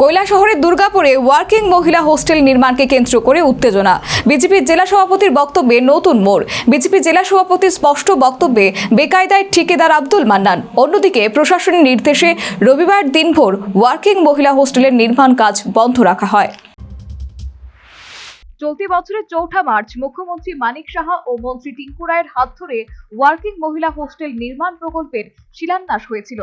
কৈলাসহরের দুর্গাপুরে ওয়ার্কিং মহিলা হোস্টেল নির্মাণকে কেন্দ্র করে উত্তেজনা। বিজেপির জেলা সভাপতির বক্তব্যে নতুন মোড়। বিজেপি জেলা সভাপতির স্পষ্ট বক্তব্যে বেকায়দায় ঠিকাদার আব্দুল মান্নান। অন্যদিকে প্রশাসনের নির্দেশে রবিবার দিনভর ওয়ার্কিং মহিলা হোস্টেলের নির্মাণ কাজ বন্ধ রাখা হয়। চলতি বছরের চৌঠা মার্চ মুখ্যমন্ত্রী মানিক সাহা ও মন্ত্রী টিঙ্কু রায়ের হাত ধরে ওয়ার্কিং মহিলা হোস্টেল নির্মাণ প্রকল্পের শিলান্যাস হয়েছিল।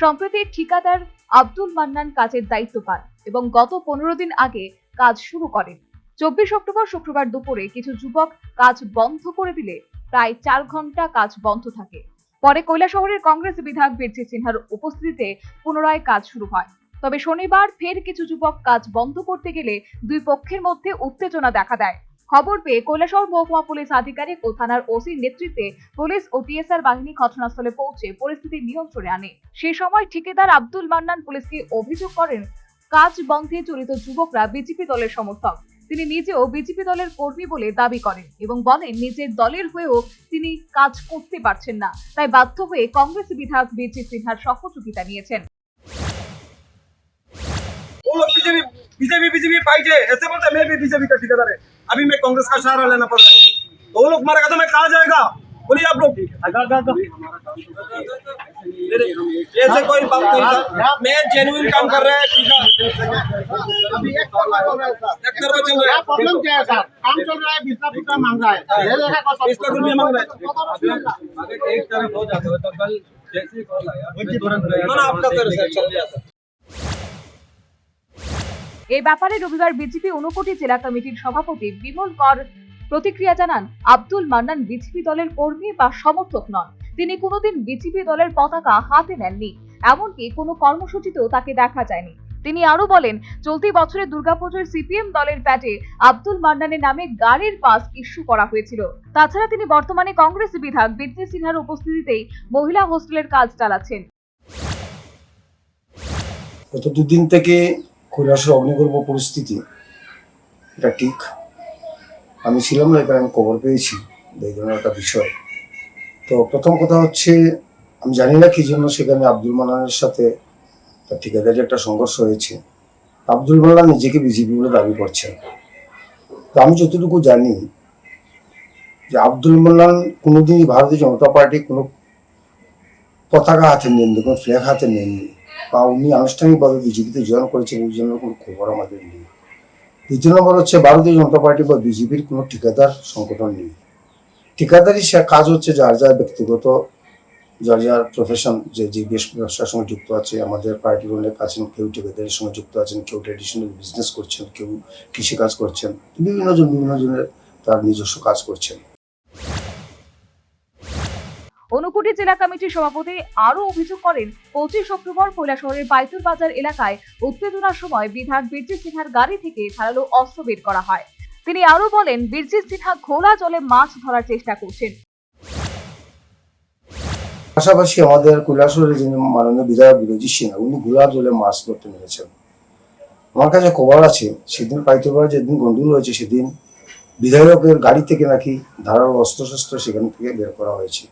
সম্প্রতি ঠিকাদার আব্দুল মান্নান কাজের দায়িত্ব পান এবং গত পনেরো দিন আগে কাজ শুরু করেন। চব্বিশ অক্টোবর শুক্রবার দুপুরে কিছু যুবক কাজ বন্ধ করে দিলে প্রায় চার ঘণ্টা কাজ বন্ধ থাকে। পরে কৈলাসহরের কংগ্রেস বিধায়ক বীরজি সিনহার উপস্থিতিতে পুনরায় কাজ শুরু হয়। তবে শনিবার ফের কিছু যুবক কাজ বন্ধ করতে গেলে দুই পক্ষের মধ্যে উত্তেজনা দেখা দেয়। খবর পেয়ে কৈলাসহর মহকুমা পুলিশ আধিকারিক ও থানার ওসির নেতৃত্বে পুলিশ ও টিএসআর বাহিনী ঘটনাস্থলে পৌঁছে পরিস্থিতি নিয়ন্ত্রণে আনে সেই সময় ঠিকাদার আব্দুল মান্নান পুলিশকে অভিযোগ করেন কাজ বন্ধে জড়িত যুবকরা বিজেপি দলের সমর্থক তিনি নিজেও বিজেপি দলের কর্মী বলে দাবি করেন এবং বলেন নিজের দলের হয়েও তিনি কাজ করতে পারছেন না তাই বাধ্য হয়ে কংগ্রেস বিধায়ক বীরজি সিনহার সহযোগিতা নিয়েছেন वो लोग बीजेपी बीजेपी बीजेपी पाइजे ऐसे बोलते हैं, मैं भी बीजेपी का ठेकेदार है अभी मैं कांग्रेस का सहारा लेना पड़ रहा है। तो वो लोग मारेगा तो मैं कहा जाएगा? बोलिए आप लोग। ऐसे कोई बात नहीं सर मैं जेन्युइन काम कर रहा है ठीक है? अभी एक चल रहा है सर। एक तरफा चल रहा है। प्रॉब्लम क्या है सर? काम चल रहा है मांग रहा है। दे रुपया मांग रहा है। अगर एक तरफ़ हो जाता हो तो कल जैसे कॉल आया तुरंत आपका कर चल। गया এই ব্যাপারে রবিবার বিজেপি ঊনকোটি জেলা কমিটির সভাপতি বিমল কর প্রতিক্রিয়া জানান, আব্দুল মান্নান বিজেপি দলের কর্মী বা সমর্থক নন। তিনি কোনোদিন বিজেপি দলের পতাকা হাতে নেননি। এমনকি কোনো কর্মসূচিতেও তাকে দেখা যায়নি। তিনি আরও বলেন, চলতি বছরে দুর্গাপুজোর সিপিএম দলের প্যাটে আব্দুল মান্নানের নামে গাড়ির পাস ইস্যু করা হয়েছিল। তাছাড়া তিনি বর্তমানে কংগ্রেস বিধায়ক বিদ্যে সিনহার উপস্থিতিতেই মহিলা হোস্টেলের কাজ চালাচ্ছেন। গত দুদিন থেকে কৈলাসের অগ্নিগর্ভ পরিস্থিতি। এটা ঠিক। আমি ছিলাম না, এখানে আমি খবর পেয়েছি। এই ধরনের একটা বিষয়। তো প্রথম কথা হচ্ছে, আমি জানি না কি জন্য সেখানে আব্দুল মান্নানের সাথে তার ঠিকাদারি একটা সংঘর্ষ হয়েছে। আব্দুল মান্নান নিজেকে বিজেপি বলে দাবি করছেন। তো আমি যতটুকু জানি যে আব্দুল মান্নান কোনোদিনই ভারতীয় জনতা পার্টি কোনো পতাকা হাতে নেননি, কোনো ফ্ল্যাগ হাতে নেননি। বা উনি আনুষ্ঠানিকভাবে বিজেপিতে জয়েন করেছেন, এই জন্য কোনো খবর আমাদের নেই। দ্বিতীয় নম্বর হচ্ছে, ভারতীয় জনতা পার্টি বা বিজেপির কোনো ঠিকাদার সংগঠন নেই। ঠিকাদারি সে কাজ হচ্ছে যার যার ব্যক্তিগত, যার যার প্রফেশন যে যে ব্যবসার সঙ্গে যুক্ত আছে, আমাদের পার্টির অনেক আছেন, কেউ ঠিকাদারের সঙ্গে যুক্ত আছেন, কেউ ট্রেডিশনাল বিজনেস করছেন, কেউ কৃষিকাজ করছেন, বিভিন্ন জন বিভিন্ন জনের তার নিজস্ব কাজ করছেন। ঊনকোটি জেলা কমিটির সভাপতি আরও অভিযোগ করেন, পঁচিশ অক্টোবর কৈলাসহরের বাইতুল বাজার এলাকায় উত্তেজনার সময় বিধায়ক বীরজি সিনহার গাড়ি থেকে ধারালো অস্ত্র বের করা হয়। তিনি আরও বলেন, বীরজি সিনহা ঘোলা জলে মাছ ধরার চেষ্টা করছেন। পাশাপাশি আমাদের কৈলাসরের যিনি মাননীয় বিধায়ক বিরোধী সিনহা, উনি গুলা জলে মাছ ধরতে নেমেছেন। আমার কাছে খবর আছে, সেদিন পাইতবার যেদিন গন্ডুল হয়েছে সেদিন বিধায়কের গাড়ি থেকে নাকি ধারালো অস্ত্রশস্ত্র সেখান থেকে বের করা হয়েছে।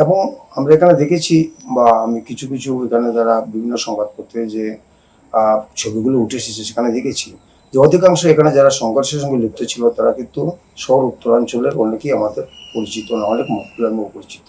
এবং আমরা এখানে দেখেছি বা আমি কিছু কিছু এখানে যারা বিভিন্ন সংবাদপত্রে যে ছবিগুলো উঠে এসেছে সেখানে দেখেছি যে অধিকাংশ এখানে যারা সংঘর্ষের সঙ্গে লিপ্ত ছিল তারা কিন্তু শহর উত্তরাঞ্চলের অনেকেই আমাদের পরিচিত না, অনেক মুখগুলো আমি অপরিচিত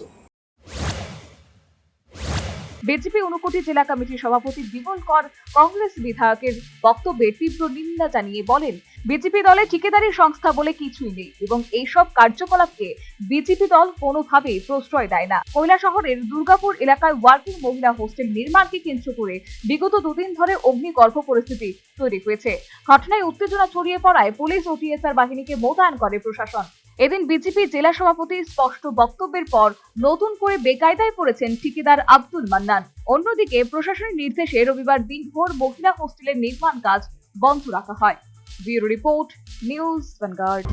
বিজেপি ঊনকোটি জেলা কমিটির সভাপতি বিমল কর কংগ্রেস বিধায়কের বক্তব্যে তীব্র নিন্দা জানিয়ে বলেন, বিজেপি দলে ঠিকাদারি সংস্থা বলে কিছুই নেই এবং এইসব কার্যকলাপকে বিজেপি দল কোনোভাবেই প্রশ্রয় দেয় না। কৈলা শহরের দুর্গাপুর এলাকায় ওয়ার্কিং মহিলা হোস্টেল নির্মাণকে কেন্দ্র করে বিগত দুদিন ধরে অগ্নিগর্ভ পরিস্থিতি তৈরি হয়েছে। ঘটনায় উত্তেজনা ছড়িয়ে পড়ায় পুলিশ ও টিএসআর বাহিনীকে মোতায়েন করে প্রশাসন। এদিন বিজেপি জেলা সভাপতি স্পষ্ট বক্তব্যের পর নতুন করে বেকায়দায় পড়েছেন ঠিকাদার আব্দুল মান্নান। অন্যদিকে প্রশাসনের নির্দেশে রবিবার দিনভর মহিলা হোস্টেলের নির্মাণ কাজ বন্ধ রাখা হয়। Bureau report, news vanguard